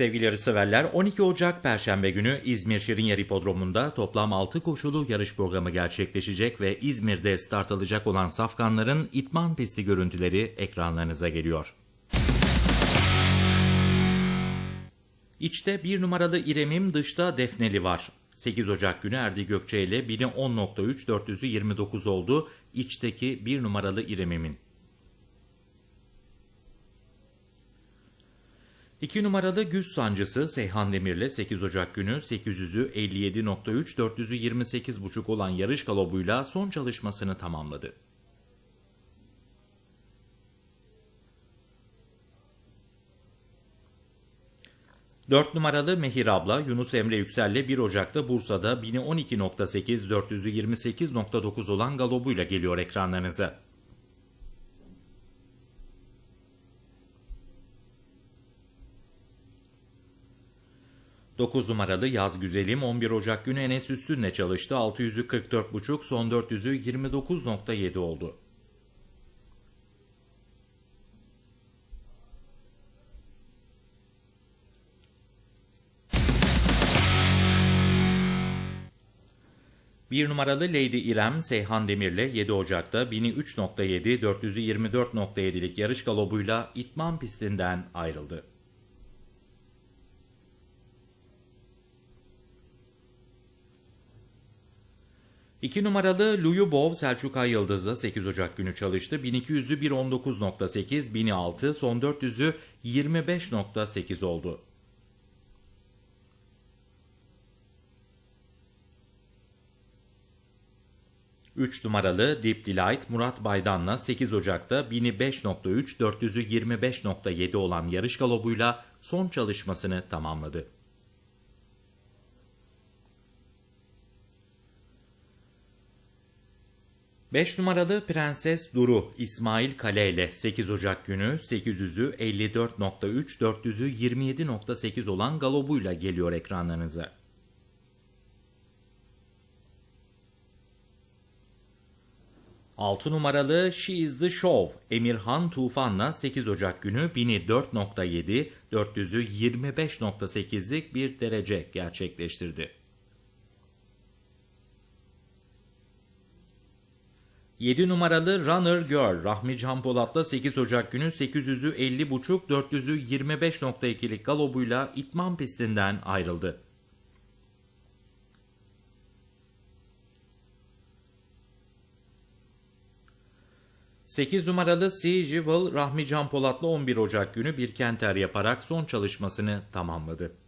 Sevgili yarışseverler 12 Ocak Perşembe günü İzmir Şirinyer Hipodromu'nda toplam 6 koşulu yarış programı gerçekleşecek ve İzmir'de start alacak olan safkanların itman pisti görüntüleri ekranlarınıza geliyor. İçte bir numaralı İremim dışta Defneli var. 8 Ocak günü Erdi Gökçe ile 1000'i 10.3 429 oldu. İçteki bir numaralı İremim'in. 2 numaralı Güz Sancısı Seyhan Demir'le 8 Ocak günü 800'ü 57.3 428.5 olan yarış galobuyla son çalışmasını tamamladı. 4 numaralı Mehir Abla Yunus Emre Yüksel'le 1 Ocak'ta Bursa'da 1000'i 12.8 428.9 olan galobuyla geliyor ekranlarınıza. 9 numaralı Yaz Güzelim 11 Ocak günü Enes Üstün'le çalıştı. 600'ü 44.5 son 400'ü 29.7 oldu. Bir numaralı Lady İrem Seyhan Demir'le 7 Ocak'ta 1000'i 3.7 400'ü 24.7'lik yarış galobuyla itman pistinden ayrıldı. 2 numaralı Luyubov Selçuk Ay Yıldız'la 8 Ocak günü çalıştı. 1200'ü 1.19.8, 1006, son 400'ü 25.8 oldu. Üç numaralı Deep Delight Murat Baydan'la 8 Ocak'ta 1000'i 5.3, 400'ü 25.7 olan yarış galobuyla son çalışmasını tamamladı. 5 numaralı Prenses Duru İsmail Kale ile 8 Ocak günü 800'ü 54.3 400'ü 27.8 olan galobuyla geliyor ekranlarınıza. Altı numaralı She is the Show Emirhan Tufan'la 8 Ocak günü 1000'i 4.7 400'ü 25.8'lik bir derece gerçekleştirdi. 7 numaralı Runner Girl Rahmi Can Polat'la 8 Ocak günü 800'ü 50.5 400'ü 25.2'lik galobuyla itman pistinden ayrıldı. Sekiz numaralı Sea Rahmi Can Polat'la 11 Ocak günü bir kenter yaparak son çalışmasını tamamladı.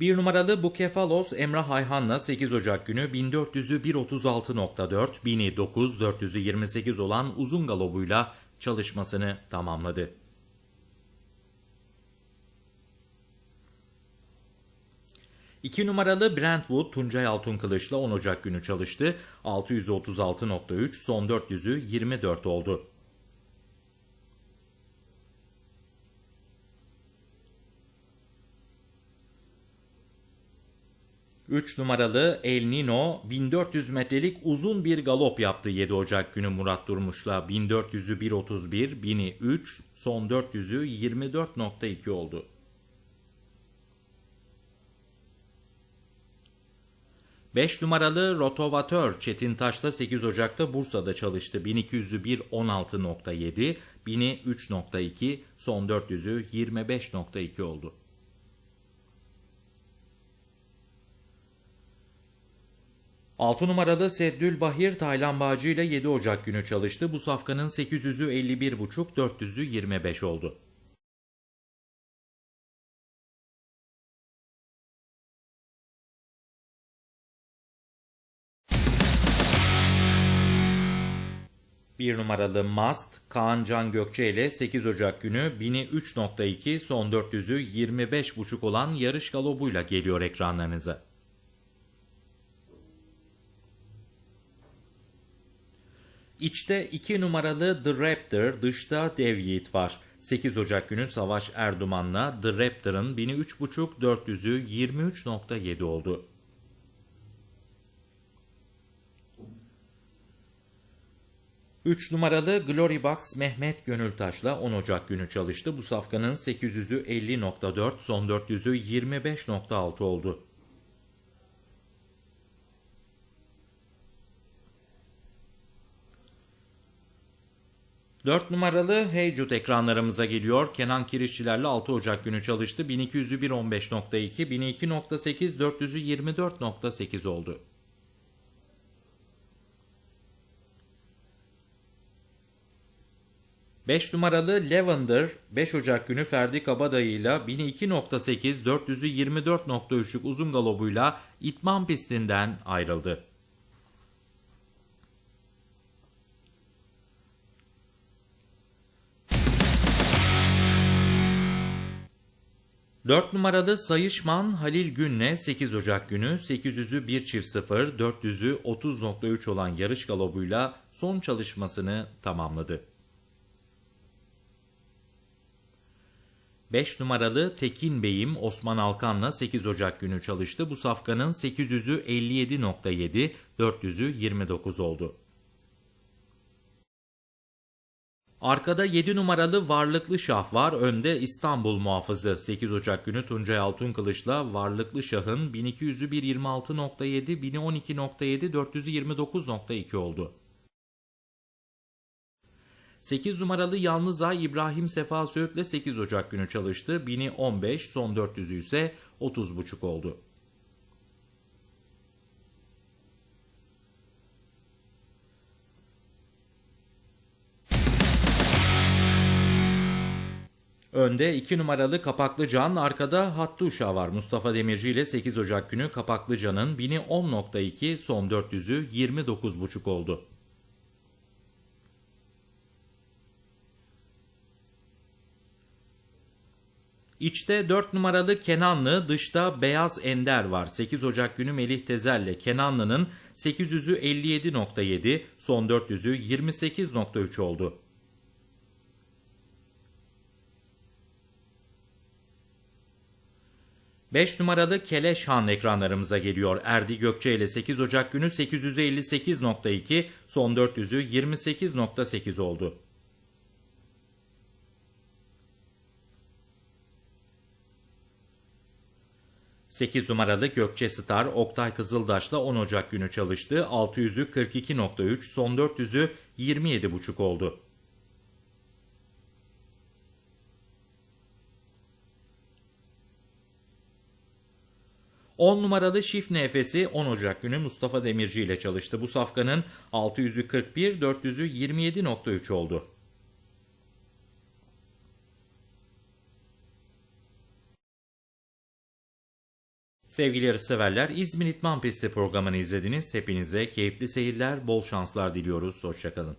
Bir numaralı Bukefalos Emrah Ayhan'la 8 Ocak günü 1400'ü 1.36.4, 1000'i 9, 400'ü 28 olan uzun galobuyla çalışmasını tamamladı. İki numaralı Brentwood Tuncay Altun Kılıç'la 10 Ocak günü çalıştı. 636.3 son 400'ü 24 oldu. 3 numaralı El Nino 1400 metrelik uzun bir galop yaptı 7 Ocak günü Murat Durmuş'la 1400'ü 1.31, 1000'i 3, son 400'ü 24.2 oldu. Beş numaralı rotovatör Çetin Taş'ta 8 Ocak'ta Bursa'da çalıştı. 1200'ü 1.16.7, 1000'i 3.2, son 400'ü 25.2 oldu. 6 numaralı Seddül Bahir Taylan Bağcı ile 7 Ocak günü çalıştı. Bu safkanın 800'ü 51,5, 400'ü 25 oldu. Bir numaralı Mast, Kaan Can Gökçe ile 8 Ocak günü 1000'i 3.2, son 400'ü 25.5 olan yarış galobuyla geliyor ekranlarınıza. İçte 2 numaralı The Raptor, dışta Dev Yiğit var. 8 Ocak günü Savaş Erduman'la The Raptor'ın 1003.5 400'ü 23.7 oldu. 3 numaralı Glory Box Mehmet Gönültaş'la 10 Ocak günü çalıştı. Bu safkanın 800'ü 50.4, son 400'ü 25.6 oldu. Dört numaralı Heycut ekranlarımıza geliyor. Kenan Kirişçilerle 6 Ocak günü çalıştı. 1200'ü 1.15.2, 1002.8, 400'ü 24.8 oldu. Beş numaralı Lavender 5 Ocak günü Ferdi Kabadayı ile 1002.8 400'ü 24.3'lük uzun galobuyla itman pistinden ayrıldı. Dört numaralı Sayışman Halil Gün'le 8 Ocak günü 800'ü 1 çift 0, 400'ü 30.3 olan yarış galobuyla son çalışmasını tamamladı. 5 numaralı Tekin Bey'im Osman Alkan'la 8 Ocak günü çalıştı. Bu safkanın 800'ü 57.7, 400'ü 29 oldu. Arkada 7 numaralı Varlıklı Şah var. Önde İstanbul muhafızı. 8 Ocak günü Tuncay Altunkılıç'la Varlıklı Şah'ın 1200'ü 126.7, 1012.7, 400'ü 29.2 oldu. 8 numaralı Yalnız Ay İbrahim Sefa Söğüt'le 8 Ocak günü çalıştı. 1000'i 15, son 400'ü ise 30.5 oldu. Önde 2 numaralı Kapaklıcan, arkada Hattı Uşağı var. Mustafa Demirci ile 8 Ocak günü Kapaklıcan'ın 1000'i 10.2, son 400'ü 29.5 oldu. İçte 4 numaralı Kenanlı, dışta Beyaz Ender var. 8 Ocak günü Melih Tezel'le Kenanlı'nın 800'ü 57.7, son 400'ü 28.3 oldu. Beş numaralı Keleş Han ekranlarımıza geliyor. Erdi Gökçe ile 8 Ocak günü 858.2, son 400'ü 28.8 oldu. 8 numaralı Gökçe Star Oktay Kızıldaş'la 10 Ocak günü çalıştı. 600'ü 42.3, son 400'ü 27.5 oldu. On numaralı Şif Nefesi 10 Ocak günü Mustafa Demirci ile çalıştı. Bu safkanın 600'ü 41, 400'ü 27.3 oldu. Sevgili yarışseverler, İzmir İtman Pisti programını izlediniz. Hepinize keyifli seyirler, bol şanslar diliyoruz. Hoşçakalın.